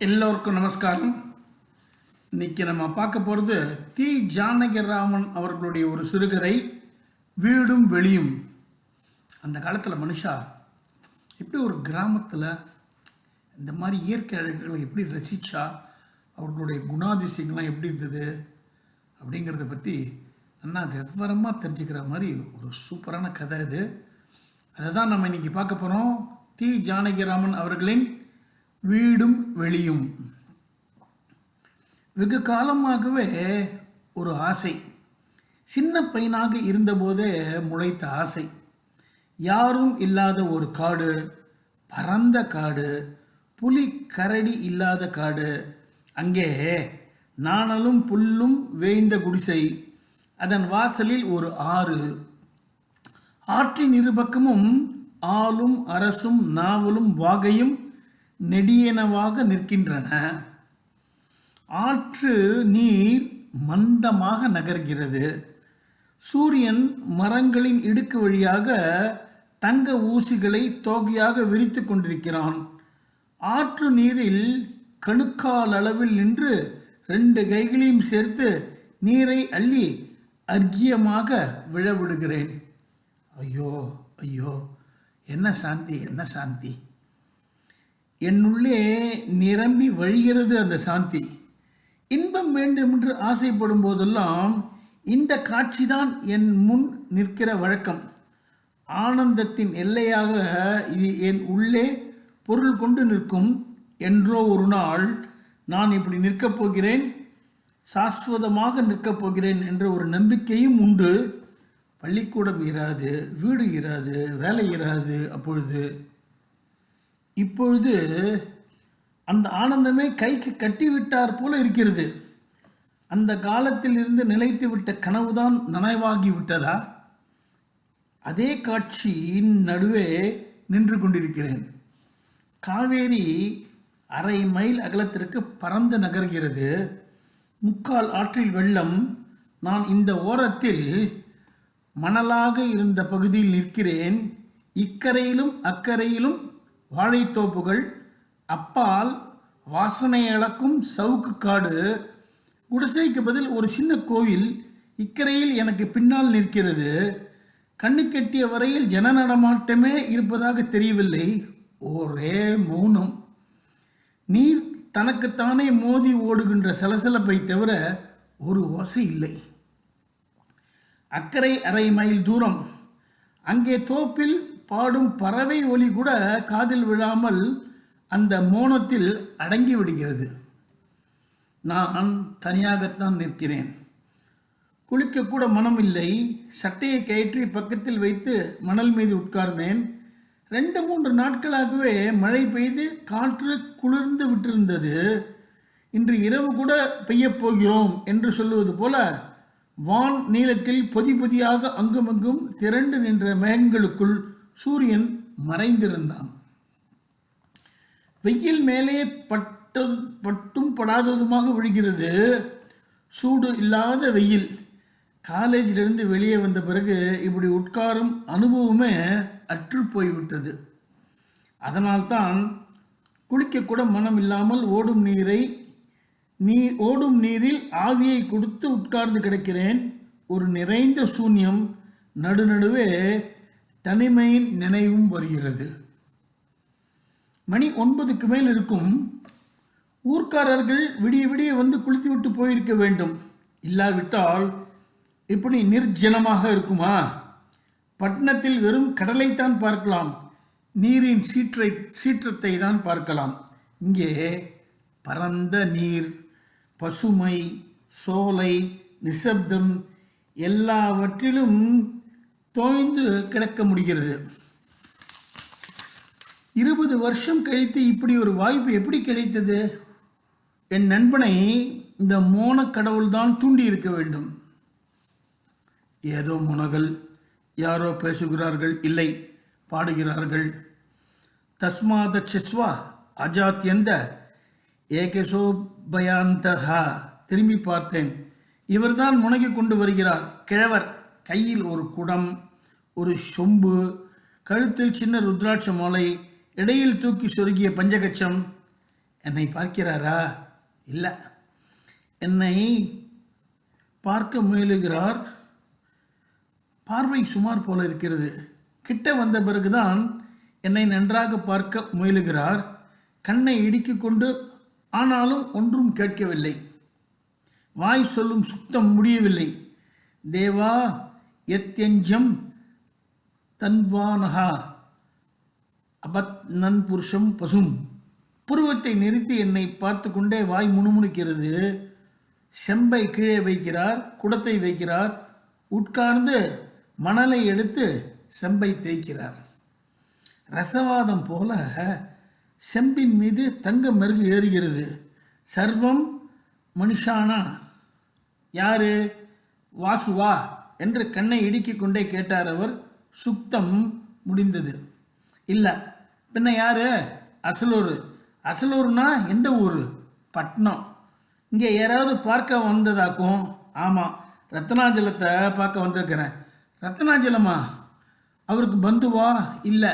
எல்லோருக்கும் நமஸ்காரம். இன்னைக்கு நம்ம பார்க்க போகிறது தி. ஜானகிராமன் அவர்களுடைய ஒரு சிறுகதை வீடும் வெளியும். அந்த காலத்தில் மனுஷா எப்படி ஒரு கிராமத்தில் இந்த மாதிரி இயற்கை அழகுகளை எப்படி ரசித்தா அவர்களுடைய குணாதிசயங்கள்லாம் எப்படி இருந்தது அப்படிங்கிறத பற்றி நல்லா விவரமாக தெரிஞ்சுக்கிற மாதிரி ஒரு சூப்பரான கதை இது அதை. தான் நம்ம இன்னைக்கு பார்க்க போகிறோம் தி. ஜானகிராமன் அவர்களின் வீடும் வெளியும். வெகு காலமாகவே ஒரு ஆசை. சின்ன பையனாக இருந்தபோதே முளைத்த ஆசை. யாரும் இல்லாத ஒரு காடு பரந்த காடு புலி கரடி இல்லாத காடு. அங்கே நாணலும் புல்லும் வேய்ந்த குடிசை. அதன் வாசலில் ஒரு ஆறு. ஆற்றின் இருபக்கமும் ஆளும் அரசும் நாவலும் வாகையும் நெடியனவாக நிற்கின்றன. ஆற்று நீர் மந்தமாக நகர்கிறது. சூரியன் மரங்களின் இடுக்கு வழியாக தங்க ஊசிகளை தோகையாக விரித்து கொண்டிருக்கிறான். ஆற்று நீரில் கணுக்கால் அளவில் நின்று ரெண்டு கைகளையும் சேர்த்து நீரை அள்ளி அர்க்கியமாக விழவிடுகிறேன். ஐயோ ஐயோ என்ன சாந்தி என்ன சாந்தி. என்னுள்ளே நிரம்பி வழிகிறது அந்த சாந்தி. இன்பம் வேண்டும் என்று ஆசைப்படும் போதெல்லாம் இந்த காட்சிதான் என் முன் நிற்கிற வழக்கம். ஆனந்தத்தின் எல்லையாக இது என் உள்ளே பொருள் கொண்டு நிற்கும். என்றோ ஒரு நாள் நான் இப்படி நிற்கப் போகிறேன் சாஸ்வதமாக நிற்கப் போகிறேன் என்ற ஒரு நம்பிக்கையும் உண்டு. பள்ளிக்கூடம் இராது வீடு இராது வேலை இராது அப்பொழுது இப்பொழுது அந்த ஆனந்தமே கைக்கு கட்டிவிட்டார் போல இருக்கிறது. அந்த காலத்தில் இருந்து நிலைத்து விட்ட கனவுதான் நனவாகி விட்டதா அதே காட்சியின் நடுவே நின்று கொண்டிருக்கிறேன். காவேரி அரை மைல் அகலத்திற்கு பறந்து நகர்கிறது. முக்கால் ஆற்றில் வெள்ளம். நான் இந்த ஓரத்தில் மணலாக இருந்த பகுதியில் நிற்கிறேன். இக்கரையிலும் அக்கரையிலும் வாழைத்தோப்புகள் அப்பால் வாசனை அளக்கும் சவுக்கு காடு. குடிசைக்கு பதில் ஒரு சின்ன கோவில் இக்கரையில் எனக்கு பின்னால் நிற்கிறது. கண்ணு கெட்டிய வரையில் ஜன நடமாட்டமே இருப்பதாக தெரியவில்லை. ஒரே மௌனம். நீர் தனக்குத்தானே மோதி ஓடுகின்ற சலசலப்பை தவிர ஒரு ஓசை இல்லை. அக்கறை அரை மைல் தூரம். அங்கே தோப்பில் பாடும் பறவை ஒலி கூட காதில் விழாமல் அந்த மோனத்தில் அடங்கி விடுகிறது. நான் தனியாகத்தான் நிற்கிறேன். குளிக்கக்கூட மனம் இல்லை. சட்டையை கயிற்றி பக்கத்தில் வைத்து மணல் மீது உட்கார்ந்தேன். ரெண்டு மூன்று நாட்களாகவே மழை பெய்து காற்று குளிர்ந்து விட்டிருந்தது. இன்று இரவு கூட பெய்யப் போகிறோம் என்று சொல்லுவது போல வான் நீளத்தில் பொதி பொதியாக அங்குமங்கும் திரண்டு நின்ற மேகங்களுக்குள் சூரியன் மறைந்திருந்தான். வெயில் மேலே பட்டு பட்டும் படாததுமாக விழுகிறது. சூடு இல்லாத வெயில். காலேஜிலிருந்து வெளியே வந்த பிறகு இப்படி உட்காரும் அனுபவமே அற்று போய்விட்டது. அதனால்தான் குளிக்கக்கூட மனம் இல்லாமல் ஓடும் நீரை நீ ஓடும் நீரில் ஆவியை கொடுத்து உட்கார்ந்து கிடக்கிறேன். ஒரு நிறைந்த சூன்யம் நடுநடுவே தனிமையின் நினைவும் வருகிறது. மணி ஒன்பதுக்கு மேல் இருக்கும். ஊர்க்காரர்கள் விடிய விடிய வந்து குளித்து விட்டு போயிருக்க வேண்டும். இல்லாவிட்டால் இப்படி நிர்ஜனமாக இருக்குமா? பட்டணத்தில் வெறும் கடலைத்தான் பார்க்கலாம். நீரின் சீற்றை சீற்றத்தை தான் பார்க்கலாம். இங்கே பரந்த நீர் பசுமை சோலை நிசப்தம் எல்லாவற்றிலும் தோய்ந்து கிடக்க முடிகிறது. இருபது வருஷம் கழித்து இப்படி ஒரு வாய்ப்பு எப்படி கிடைத்தது? என் நண்பனை இந்த மோன கடவுள்தான் தூண்டி இருக்க வேண்டும். ஏதோ முனகல் யாரோ பேசுகிறார்கள் இல்லை பாடுகிறார்கள். தஸ்மாத சிஸ்வா அஜாத்யந்த ஏகசோபயாந்தகா திரும்பி பார்த்தேன். இவர்தான் முனகி கொண்டு வருகிறார் கிழவர். கையில் ஒரு குடம் ஒரு சொம்பு கழுத்தில் சின்ன ருத்ராட்ச மாலை இடையில் தூக்கி சொருகிய பஞ்சகச்சம். என்னை பார்க்கிறாரா? இல்லை. என்னை பார்க்க முயலுகிறார். பார்வை சுமார் போல இருக்கிறது. கிட்ட வந்த பிறகுதான் என்னை நன்றாக பார்க்க முயலுகிறார். கண்ணை இடுக்கி கொண்டு ஆனாலும் ஒன்றும் கேட்கவில்லை. வாய் சொல்லும் சுத்தம் முடியவில்லை. தேவா எத்யஞ்சம் தன்வானஹா. அபத் நன் புருஷம் பசும். புருவத்தை நிறுத்தி என்னை பார்த்து கொண்டே வாய் முணுமுணுக்கிறது. செம்பை கீழே வைக்கிறார் குடத்தை வைக்கிறார். உட்கார்ந்து மணலை எடுத்து செம்பை தேய்க்கிறார். ரசவாதம் போல செம்பின் மீது தங்க மெருகு ஏறுகிறது. சர்வம் மனுஷானா. யாரு? வாசுவா. என்று கண்ணை இடுக்கிக் கொண்டே கேட்டார் அவர். சுத்தம் முடிந்தது. இல்லை பின்ன யாரு? அசலூர். அசலூர்னா எந்த ஊர்? பட்னம். இங்கே யாராவது பார்க்க வந்ததாக்கும். ஆமாம் ரத்னாஜலத்தை பார்க்க வந்திருக்கிறேன். ரத்னாஜலமா? அவருக்கு பந்துவா? இல்லை.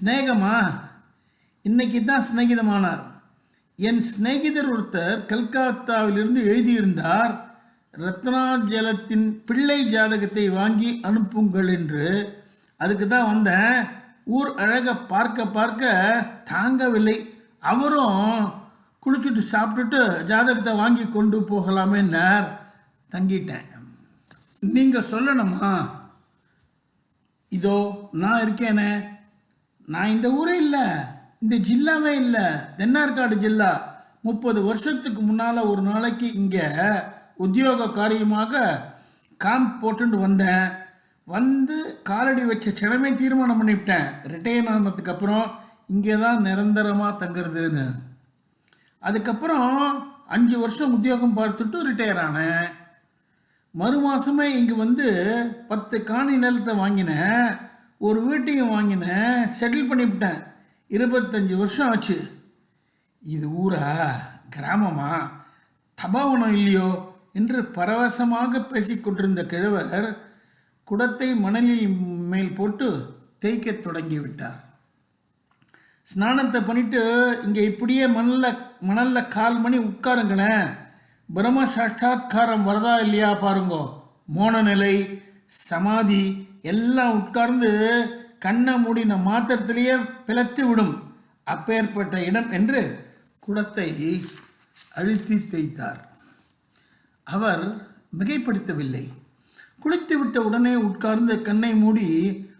ஸ்நேகமா இன்னைக்கு தான் சிநேகிதமானார். என் சிநேகிதர் ஒருத்தர் கல்கத்தாவிலிருந்து எழுதியிருந்தார். ரத்னாஜலத்தின் பிள்ளை ஜாதகத்தை வாங்கி அனுப்புங்கள் என்று அதுக்கு தான் வந்தேன். ஊர் அழகை பார்க்க பார்க்க தாங்கவில்லை. அவரும் குளிச்சுட்டு சாப்பிட்டுட்டு ஜாதகத்தை வாங்கி கொண்டு போகலாமேன்னார். தங்கிட்டேன். நீங்கள் சொல்லணுமா? இதோ நான் இருக்கேனே. நான் இந்த ஊரே இல்லை. இந்த ஜில்லாவே இல்லை. தென்னார்காடு ஜில்லா. முப்பது வருஷத்துக்கு முன்னால் ஒரு நாளைக்கு இங்கே உத்தியோக காரியமாக காம்ப் போட்டுட்டு வந்தேன். வந்து காலடி வச்ச க்ஷணமே தீர்மானம் பண்ணிவிட்டேன். ரிட்டையர் ஆனதுக்கப்புறம் இங்கே தான் நிரந்தரமாக தங்குறதுன்னு. அதுக்கப்புறம் அஞ்சு வருஷம் உத்தியோகம் பார்த்துட்டு ரிட்டையர் ஆனேன். மறு மாதமே இங்கே வந்து பத்து காணி நிலத்தை வாங்கினேன். ஒரு வீட்டையும் வாங்கினேன். செட்டில் பண்ணிவிட்டேன். இருபத்தஞ்சி வருஷம் ஆச்சு. இது ஊரா? கிராமமா? தபாவனம் இல்லையோ? என்று பரவசமாக பேசிக்கொண்டிருந்த கிழவர் குடத்தை மணலில் மேல் போட்டு தேய்க்கத் தொடங்கி விட்டார் ஸ்நானத்தை பண்ணிட்டு இங்கே இப்படியே மணலில் மணலில் கால் மணி உட்காருங்களேன் பிரம்ம சாட்சாத்காரம் வரதா இல்லையா பாருங்கோ. மோன நிலை சமாதி எல்லாம் உட்கார்ந்து கண்ணை மூடின மாத்திரத்திலேயே பிளத்து விடும் அப்பேற்பட்ட இடம் என்று குடத்தை அழுத்தி தேய்த்தார். அவர் மிகைப்படுத்தவில்லை. குளித்துவிட்ட உடனே உட்கார்ந்து கண்ணை மூடி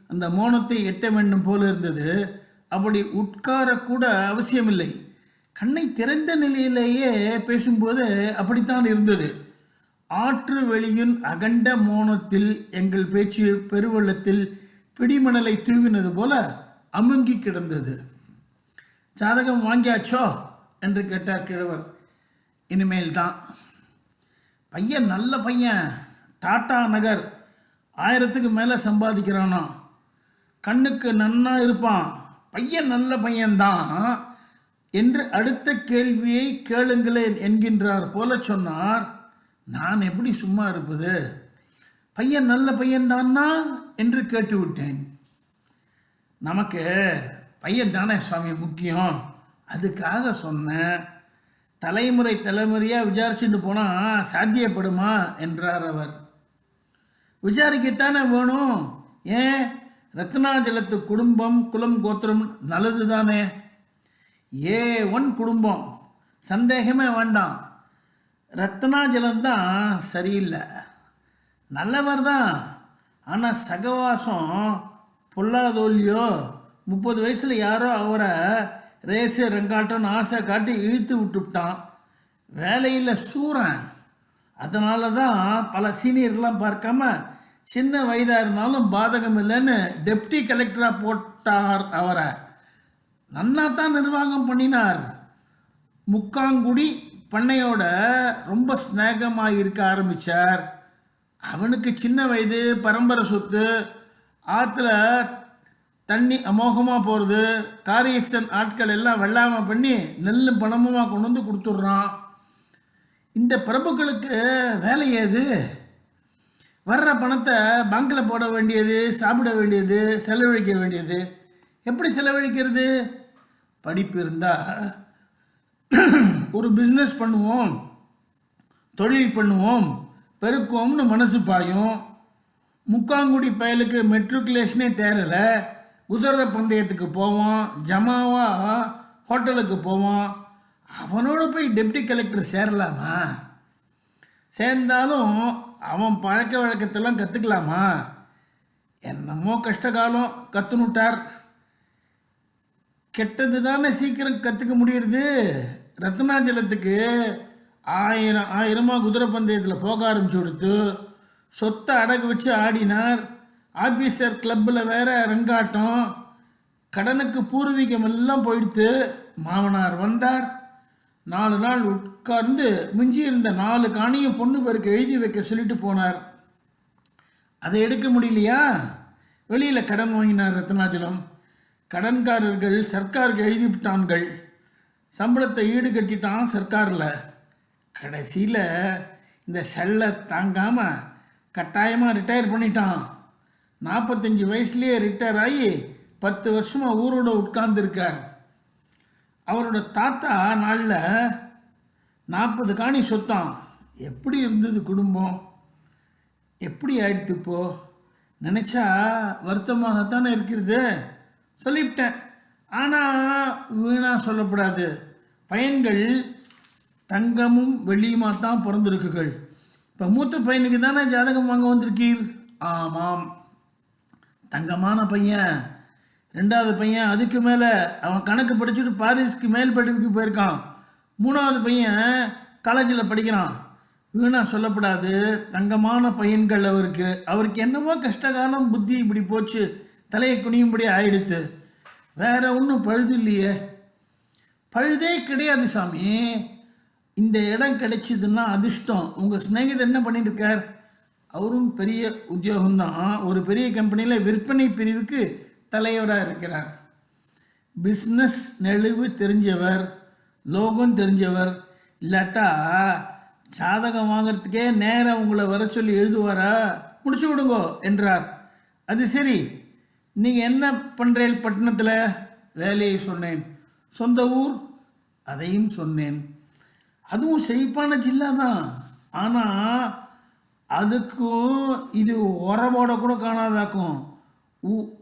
அந்த மோனத்தை எட்ட வேண்டும் போல இருந்தது. அப்படி உட்காரக்கூட அவசியமில்லை. கண்ணை திறந்த நிலையிலேயே பேசும்போது அப்படித்தான் இருந்தது. ஆற்று வெளியின் அகண்ட மோனத்தில் எங்கள் பேச்சு பெருவெள்ளத்தில் பிடிமணலை தூவினது போல அமுங்கி கிடந்தது. ஜாதகம் வாங்கியாச்சோ? என்று கேட்டார் கிழவர். இனிமேல் தான் பையன் நல்ல பையன். டாட்டா நகர். ஆயிரத்துக்கு மேலே சம்பாதிக்கிறானா. கண்ணுக்கு நன்னா இருப்பான். பையன் நல்ல பையன்தான். என்று அடுத்த கேள்வியை கேளுங்களேன் என்கின்றார். போல சொன்னார் நான் எப்படி சும்மா இருப்பது? பையன் நல்ல பையன்தான்னா? என்று கேட்டுவிட்டேன். நமக்கு பையன் தானே சுவாமி முக்கியம். அதுக்காக சொன்னேன். தலைமுறை தலைமுறையாக விசாரிச்சுட்டு போனால் சாத்தியப்படுமா என்றார் அவர். விசாரிக்கத்தானே வேணும்? ஏன்? ரத்னாஜலத்து குடும்பம் குலம் கோத்திரம் நல்லது தானே? ஏ ஒன் குடும்பம். சந்தேகமே வேண்டாம். ரத்னாஜலம் தான் சரியில்லை. நல்லவர் தான். ஆனால் சகவாசம் பொல்லாதோல்லையோ? முப்பது வயசில் யாரோ அவரை ரேசு ரங்காட்டம்னு ஆசை காட்டி இழுத்து விட்டுவிட்டான். வேலையில் சூறன் அதனால தான் பல சீனியர்லாம் பார்க்காம சின்ன வயதாக இருந்தாலும் பாதகம் இல்லைன்னு டெப்டி கலெக்டராக போட்டார் அவரை. நன்னா தான் நிர்வாகம் பண்ணினார். முக்காங்குடி பண்ணையோட ரொம்ப ஸ்நேகமாக இருக்க ஆரம்பித்தார் அவனுக்கு சின்ன வயது பரம்பரை சொத்து ஆற்றுல தண்ணி அமோகமாக போகிறது காரியஸ்டன் ஆட்கள் எல்லாம் வெள்ளாமல் பண்ணி நெல் பணமுமாக கொண்டு வந்து கொடுத்துட்றான். இந்த பிரபுக்களுக்கு வேலை ஏது? வர்ற பணத்தை பங்கில் போட வேண்டியது சாப்பிட வேண்டியது செலவழிக்க வேண்டியது. எப்படி செலவழிக்கிறது? படிப்பு இருந்தால் ஒரு பிஸ்னஸ் பண்ணுவோம் தொழில் பண்ணுவோம் பெருக்குவோம்னு மனசு பாயும். முக்காங்குடி பயலுக்கு மெட்ரிகுலேஷனே தேரலை. குதிரை பந்தயத்துக்கு போவோம் ஜமாவாக ஹோட்டலுக்கு போவோம். அவனோட போய் டெப்டி கலெக்டர் சேரலாமா? சேர்ந்தாலும் அவன் பழக்க வழக்கத்தெல்லாம் கற்றுக்கலாமா என்னமோ கஷ்டகாலம் கற்றுனுட்டார் கெட்டது தானே சீக்கிரம் கற்றுக்க முடியுறது? ரத்னாச்சலத்துக்கு ஆயிரம் ஆயிரமாக குதிரை பந்தயத்தில் போக ஆரம்பிச்சு கொடுத்து சொத்தை அடகு வச்சு ஆடினார். ஆபீசர் கிளப்பில் வேற ரங்காட்டம். கடனுக்கு பூர்வீகம் எல்லாம் போயிடுத்து மாமனார் வந்தார். நாலு நாள் உட்கார்ந்து மிஞ்சி இருந்த நாலு காணியும் பொண்ணு பேருக்கு எழுதி வைக்க சொல்லிட்டு போனார். அதை எடுக்க முடியலையா? வெளியில் கடன் வாங்கினார் ரத்னாச்சலம். கடன்காரர்கள் சர்க்காருக்கு எழுதிவிட்டான்கள். சம்பளத்தை ஈடு கட்டிட்டான் சர்க்காரில். கடைசியில் இந்த செல்லை தாங்காமல் கட்டாயமாக ரிட்டையர் பண்ணிட்டான். நாற்பத்தஞ்சு வயசுலேயே ரிட்டையர் ஆகி பத்து வருஷமாக ஊரோட உட்கார்ந்துருக்கார். அவரோட தாத்தா நாளில் நாற்பது காணி சொத்தான். எப்படி இருந்தது குடும்பம்? எப்படி ஆயிடுத்து இப்போ? நினச்சா வருத்தமாகத்தானே இருக்கிறது? சொல்லிவிட்டேன். ஆனால் வீணாக சொல்லப்படாது. பையன்கள் தங்கமும் வெள்ளியுமாக தான் பிறந்திருக்குகள். இப்போ மூத்த பையனுக்கு தானே ஜாதகம் வாங்க வந்திருக்கீர்? ஆமாம். தங்கமான பையன். ரெண்டாவது பையன் அதுக்கு மேலே அவன் கணக்கு படிச்சுட்டு பாரிஸ்க்கு மேல் படிப்புக்கு போயிருக்கான். மூணாவது பையன் காலேஜில் படிக்கிறான். வீணா சொல்லப்படாது. தங்கமான பையன்கள் அவருக்கு. அவருக்கு என்னவோ கஷ்டகாலம் புத்தி இப்படி போச்சு. தலையை குனியும்படி ஆயிடுத்து. வேற ஒன்றும் பழுது இல்லையே. பழுதே கிடையாது சாமி. இந்த இடம் கிடைச்சதுன்னா அதிர்ஷ்டம். உங்கள் ஸ்நேகிதர் என்ன பண்ணிட்டு இருக்கார்? அவரும் பெரிய உத்தியோகம்தான். ஒரு பெரிய கம்பெனியில் விற்பனை பிரிவுக்கு தலைவராக இருக்கிறார். பிஸ்னஸ் நெளிவு தெரிஞ்சவர் லோகம் தெரிஞ்சவர் இல்லாட்டா ஜாதகம் வாங்குறதுக்கே நேரம் உங்களை வர சொல்லி எழுதுவாரா? முடிச்சு விடுங்கோ என்றார். அது சரி நீங்கள் என்ன பண்ணுறேன் பட்டணத்தில்? வேலையை சொன்னேன். சொந்த ஊர்? அதையும் சொன்னேன். அதுவும் செழிப்பான ஜில்லா தான். ஆனால் அதுக்கும் இது உரமோட கூட காணாதாக்கும்.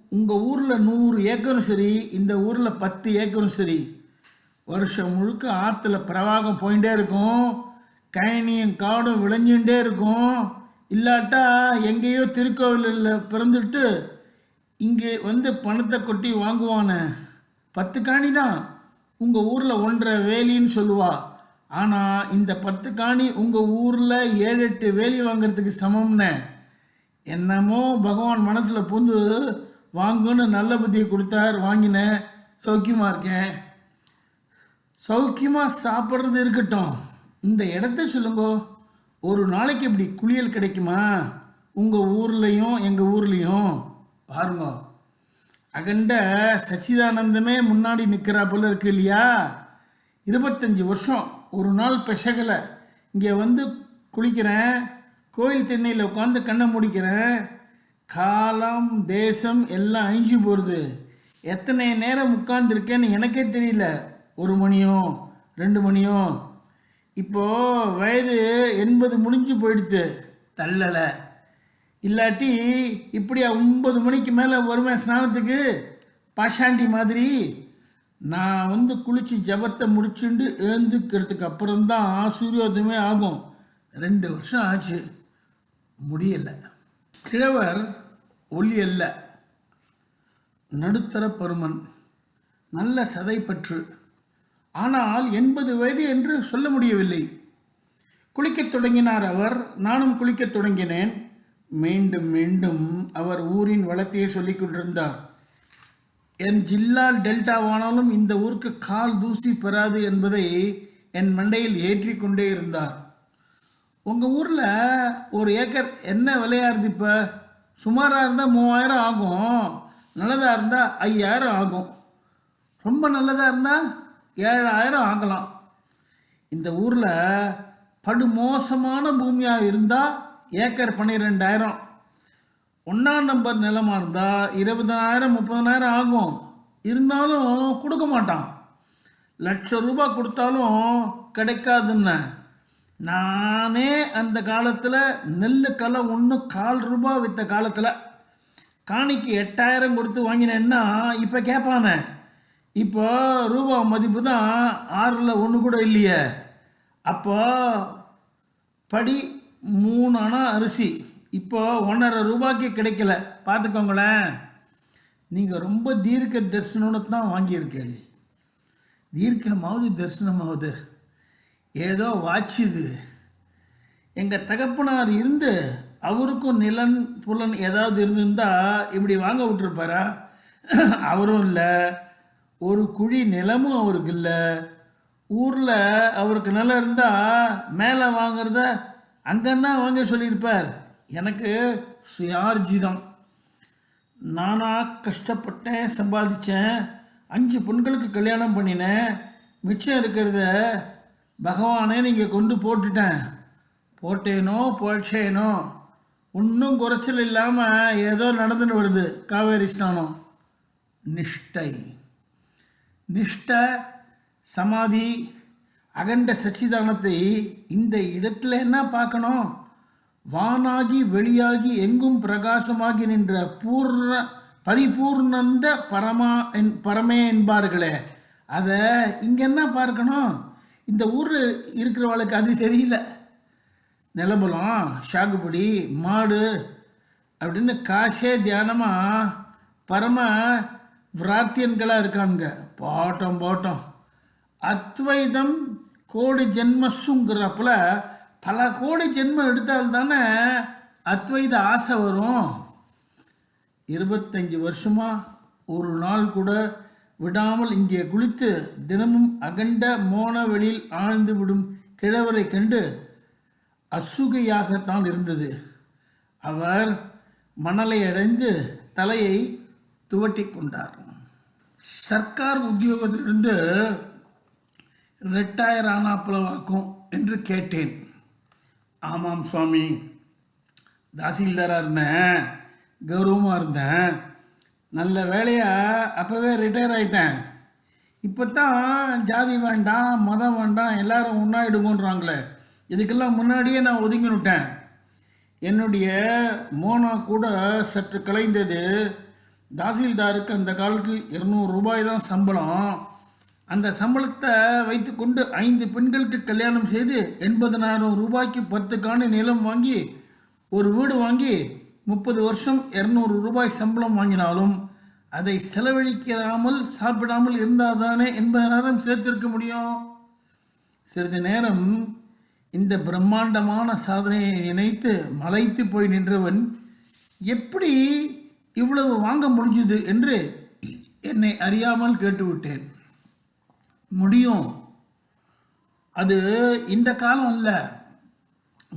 உங்கள் ஊரில் நூறு ஏக்கரும் சரி இந்த ஊரில் பத்து ஏக்கரும் சரி வருஷம் முழுக்க ஆற்றுல பிரவாகம் போயிட்டே இருக்கும் கயனியும் காடும் விளைஞ்சுட்டே இருக்கும் இல்லாட்டா எங்கேயோ திருக்கோவிலில் பிறந்துட்டு இங்கே வந்து பணத்தை கொட்டி வாங்குவானே. பத்து காணி தான் உங்கள் ஊரில் ஒன்றரை வேலின்னு சொல்லுவாள் ஆனால் இந்த பத்து காணி உங்கள் ஊரில் ஏழு எட்டு வேலி வாங்குறதுக்கு சமம்னே. என்னமோ பகவான் மனசில் பூந்து வாங்குன்னு நல்ல புத்தியை கொடுத்தார் வாங்கினேன் சௌக்கியமாக இருக்கேன். சௌக்கியமாக சாப்பிட்றது இருக்கட்டும். இந்த இடத்த சொல்லுங்கோ. ஒரு நாளைக்கு இப்படி குளியல் கிடைக்குமா? உங்கள் ஊர்லேயும் எங்கள் ஊர்லேயும். பாருங்க. அகண்ட சச்சிதானந்தமே முன்னாடி நிற்கிறா போல இருக்கு இல்லையா? இருபத்தஞ்சி வருஷம். ஒரு நாள் பெசகலை. இங்கே வந்து குளிக்கிறேன். கோயில் தென்னையில் உட்காந்து கண்ணை முடிக்கிறேன். காலம் தேசம் எல்லாம் அழிஞ்சு போகிறது எத்தனை நேரம் உட்கார்ந்துருக்கேன்னு எனக்கே தெரியல. ஒரு மணியோ ரெண்டு மணியோ. இப்போது வயது எண்பது முடிஞ்சு போயிடுத்து. தள்ளலை. இல்லாட்டி இப்படியா ஒன்பது மணிக்கு மேலே வருவேன் ஸ்நானத்துக்கு? பாஷாண்டி மாதிரி. நான் வந்து குளித்து ஜபத்தை முடிச்சுண்டு எழுந்துக்கிறதுக்கு அப்புறம்தான் சூரியோதயமே ஆகும். ரெண்டு வருஷம் ஆச்சு. முடியலை. கிழவர் ஒளி அல்ல. நடுத்தர பருமன். நல்ல சதைப்பற்று ஆனால் எண்பது வயது என்று சொல்ல முடியவில்லை. குளிக்கத் தொடங்கினார் அவர். நானும் குளிக்கத் தொடங்கினேன். மீண்டும் மீண்டும் அவர் ஊரின் வளத்தையே சொல்லிக் கொண்டிருந்தார். என் ஜில்லா டெல்டாவானாலும் இந்த ஊருக்கு கால் தூசி பெறாது என்பதை என் மண்டையில் ஏற்றிக்கொண்டே இருந்தார். உங்கள் ஊரில் ஒரு ஏக்கர் என்ன விலையாருது இப்போ? சுமாராக இருந்தால் மூவாயிரம் ஆகும். நல்லதாக இருந்தால் ஐயாயிரம் ஆகும். ரொம்ப நல்லதாக இருந்தால் ஏழாயிரம் ஆகலாம். இந்த ஊரில் படுமோசமான பூமியாக இருந்தால் ஏக்கர் பன்னிரெண்டாயிரம். ஒன்றாம் நம்பர் நிலமாக இருந்தால் இருபதாயிரம் முப்பதனாயிரம் ஆகும். இருந்தாலும் கொடுக்க மாட்டான். லட்சம் ரூபாய் கொடுத்தாலும் கிடைக்காதுன்னு. நானே அந்த காலத்தில் நெல்லு களை ஒன்று கால் ரூபாய் விற்ற காலத்தில் காணிக்கு எட்டாயிரம் கொடுத்து வாங்கினேன்னா இப்போ கேட்பானே இப்போ ரூபா மதிப்பு தான் ஆறில் ஒன்று கூட இல்லையே. அப்போ படி மூணு அணா அரிசி. இப்போ ஒன்றரை ரூபாய்க்கு கிடைக்கல. பார்த்துக்கோங்களேன். நீங்கள் ரொம்ப தீர்க்க தரிசனோட தான் வாங்கியிருக்கீங்க தீர்க்கமாவது தரிசனமாவது. ஏதோ வாட்சிது எங்கள் தகப்பனார் இருந்து அவருக்கும் நிலன் புலன் ஏதாவது இருந்திருந்தா இப்படி வாங்க விட்டுருப்பாரா? அவரும் இல்லை. ஒரு குழி நிலமும் அவருக்கு இல்லை. ஊரில் அவருக்கு நிலம் இருந்தால் மேலே வாங்குறத அங்கன்னா வாங்க சொல்லியிருப்பார். எனக்கு சுயார்ஜிதம் நானாக கஷ்டப்பட்டேன் சம்பாதிச்சேன் அஞ்சு பெண்களுக்கு கல்யாணம் பண்ணினேன் மிச்சம் இருக்கிறத பகவானே நீங்கள் கொண்டு போட்டுட்டேன். போட்டேனோ போச்சேனோ ஒன்றும் குறைச்சல் இல்லாமல் ஏதோ நடந்துன்னு வருது காவேரி ஸ்நானம். நிஷ்டை. நிஷ்ட சமாதி அகண்ட சச்சிதானத்தை இந்த இடத்துல என்ன பார்க்கணும்? வானாகி வெளியாகி எங்கும் பிரகாசமாகி நின்ற பூர்ண பரிபூர்ணந்த பரமா என் பரமே என்பார்களே. அதை இங்கே என்ன பார்க்கணும்? இந்த ஊர் இருக்கிறவளுக்கு அது தெரியல. நிலபலம் சாகுபடி மாடு அப்படின்னு காசே தியானமாக பரம விராத்தியன்களாக இருக்காங்க பாட்டம் பாட்டம். அத்வைதம் கோடி ஜென்மஸுங்கிறப்பல பல கோடி ஜென்மம் எடுத்தால் தானே அத்வைத ஆசை வரும். இருபத்தஞ்சி வருஷமா ஒரு நாள் கூட விடாமல் இங்கே குளித்து தினமும் அகண்ட மோன வெளியில் ஆழ்ந்து விடும் கிழவரை கண்டு அசுகையாகத்தான் இருந்தது. அவர் மணலை அடைந்து தலையை துவட்டி கொண்டார். சர்க்கார் உத்தியோகத்திலிருந்து ரிட்டையர் ஆனாப்புலவாக்கும் என்று கேட்டேன். ஆமாம் சுவாமி. தாசில்தாராக இருந்தேன் கௌரவமாக இருந்தேன் நல்ல வேலையாக அப்போவே ரிட்டையர் ஆகிட்டேன் இப்போ தான் ஜாதி வேண்டாம் மதம் வேண்டாம் எல்லாரும் ஒன்றாயிடுங்கன்றாங்களே இதுக்கெல்லாம் முன்னாடியே நான் ஒதுங்கினுட்டேன். என்னுடைய மோனா கூட சற்று கலைந்தது தாசில்தாருக்கு அந்த காலத்தில் இரநூறு ரூபாய் தான் சம்பளம். அந்த சம்பளத்தை வைத்துக்கொண்டு ஐந்து பெண்களுக்கு கல்யாணம் செய்து எண்பதனாயிரம் ரூபாய்க்கு பத்து காணி நிலம் வாங்கி ஒரு வீடு வாங்கி முப்பது வருஷம் இரநூறு ரூபாய் சம்பளம் வாங்கினாலும் அதை செலவழிக்காமல் சாப்பிடாமல் இருந்தால் தானே எண்பதனாயிரம் சேர்த்திருக்க முடியும்? சிறிது நேரம் இந்த பிரம்மாண்டமான சாதனையை நினைத்து மலைத்து போய் நின்றவன் எப்படி இவ்வளவு வாங்க முடிஞ்சுது? என்று என்னை அறியாமல் கேட்டுவிட்டேன். முடியும். அது இந்த காலம் இல்லை.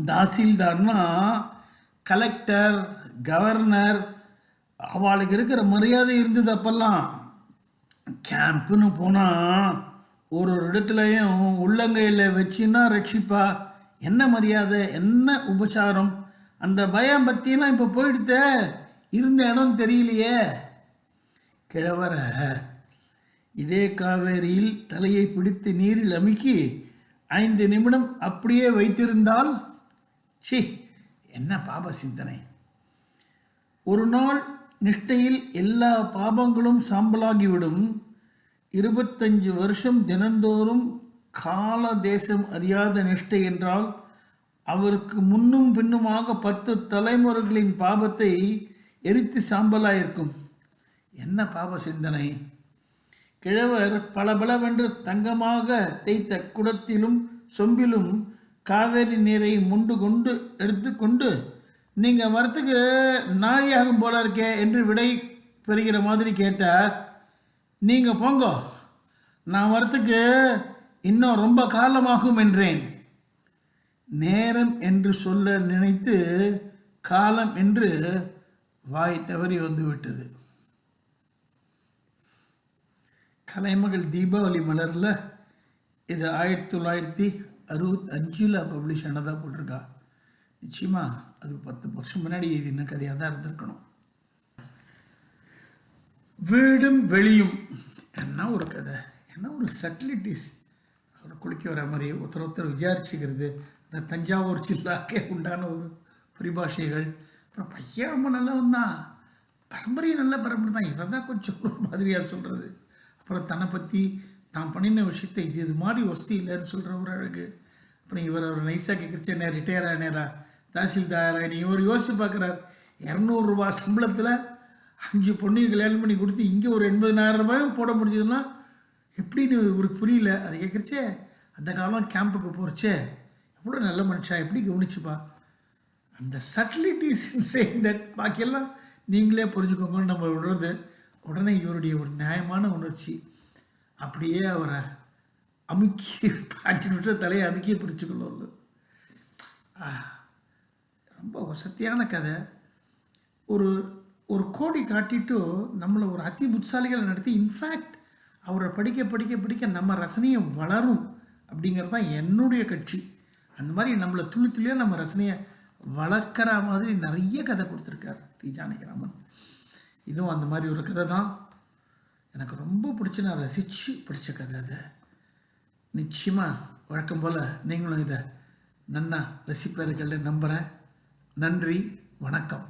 தாசில்தார்னா கலெக்டர் கவர்னர் அவளுக்கு இருக்கிற மரியாதை இருந்தது அப்பெல்லாம். கேம்ப்புன்னு போனால் ஒரு ஒரு இடத்துலையும் உள்ளங்கையில் வச்சுன்னா ரட்சிப்பா. என்ன மரியாதை என்ன உபச்சாரம்? அந்த பயம் பக்தியெல்லாம் இப்போ போயிடுத்த இருந்த இடம் தெரியலையே. கிழவரை இதே காவேரியில் தலையை பிடித்து நீரில் அமுக்கி ஐந்து நிமிடம் அப்படியே வைத்திருந்தால் சி என்ன பாப சிந்தனை. ஒரு நாள் நிஷ்டையில் எல்லா பாபங்களும் சாம்பலாகிவிடும். இருபத்தஞ்சு வருஷம் தினந்தோறும் கால தேசம் அறியாத நிஷ்டை என்றால் அவருக்கு முன்னும் பின்னுமாக பத்து தலைமுறைகளின் பாபத்தை எரித்து சாம்பலாயிருக்கும். என்ன பாப சிந்தனை? கிழவர் பளபளவென்று தங்கமாக தேய்த்த குடத்திலும் சொம்பிலும் காவேரி நீரை முண்டு கொண்டு எடுத்துக்கொண்டு நீங்கள் வரத்துக்கு நாழியாகும் போல இருக்கே என்று விடை பெறுகிற மாதிரி கேட்டார். நீங்கள் போங்கோ நான் வரத்துக்கு இன்னும் ரொம்ப காலமாகும் என்றேன். நேரம் என்று சொல்ல நினைத்து காலம் என்று வாய் தவறி வந்துவிட்டது. கலைமகள் தீபாவளி மலரில் இது ஆயிரத்தி தொள்ளாயிரத்தி அறுபத்தஞ்சில் பப்ளிஷ் ஆனதாக போட்டிருக்கா. நிச்சயமாக அது பத்து வருஷம் முன்னாடி எழுதின கதையாக தான் இருந்திருக்கணும். வீடும் வெளியும். என்ன ஒரு கதை? என்ன ஒரு சட்டிலிட்டிஸ் அவர் குளிக்க வர மாதிரி ஒருத்தர் ஒருத்தர் விசாரிச்சுக்கிறது. இந்த தஞ்சாவூர் ஜில்லாக்கே உண்டான ஒரு பரிபாஷைகள். அப்புறம் பையன் ரொம்ப நல்லவன் தான். பரம்பரையும் நல்ல பரம்பரை தான். இவன் தான் கொஞ்சம் ஒரு மாதிரியாக சொல்கிறது அப்புறம் தன்னை பற்றி தான் பண்ணின விஷயத்தை இது இது மாதிரி வசதி இல்லைன்னு சொல்கிற ஒரு அழகு. அப்புறம் இவர் அவர் நைஸாக கேட்குறச்சு என்ன ரிட்டையர் ஆனேரா? தாசில்தார் ஆனி இவர் யோசிச்சு பார்க்குறார் இரநூறுபா சம்பளத்தில் அஞ்சு பொண்ணையும் கல்யாணம் பண்ணி கொடுத்து இங்கே ஒரு எண்பதினாயிரம் ரூபாயும் போட முடிஞ்சதுன்னா எப்படின்னு ஒரு புரியல. அதை கேட்குறச்சே அந்த காலம் கேம்புக்கு போகிறச்சே எவ்வளோ நல்ல மனுஷா எப்படி கவனிச்சுப்பா? அந்த சட்டிலிட்டிஸ் சேங் தட் பாக்கியெல்லாம் நீங்களே புரிஞ்சுக்கோங்கன்னு நம்ம விடுறது. உடனே இவருடைய ஒரு நியாயமான உணர்ச்சி. அப்படியே அவரை அமுக்கி அஞ்சு நிமிஷம் தலையை அமுக்கி பிடிச்சிக்கொள்ள ரொம்ப வசதியான கதை. ஒரு ஒரு கோடி காட்டிட்டு நம்மளை ஒரு அதி புட்சாலிகளை நடத்தி இன்ஃபேக்ட் அவரை படிக்க படிக்க படிக்க நம்ம ரசனையை வளரும் அப்படிங்கிறது தான் என்னுடைய கட்சி. அந்த மாதிரி நம்மளை துளி துளியாக நம்ம ரசனையை வளர்க்குற மாதிரி நிறைய கதை கொடுத்துருக்கார் தி. ஜானகிராமன். இதுவும் அந்த மாதிரி ஒரு கதை தான். எனக்கு ரொம்ப பிடிச்சி நான் ரசித்து பிடிச்ச கதை அது. நிச்சயமாக வழக்கம் போல் நீங்களும் இதை நன்னா ரசிப்பீர்கள் நம்புகிறேன் நன்றி வணக்கம்.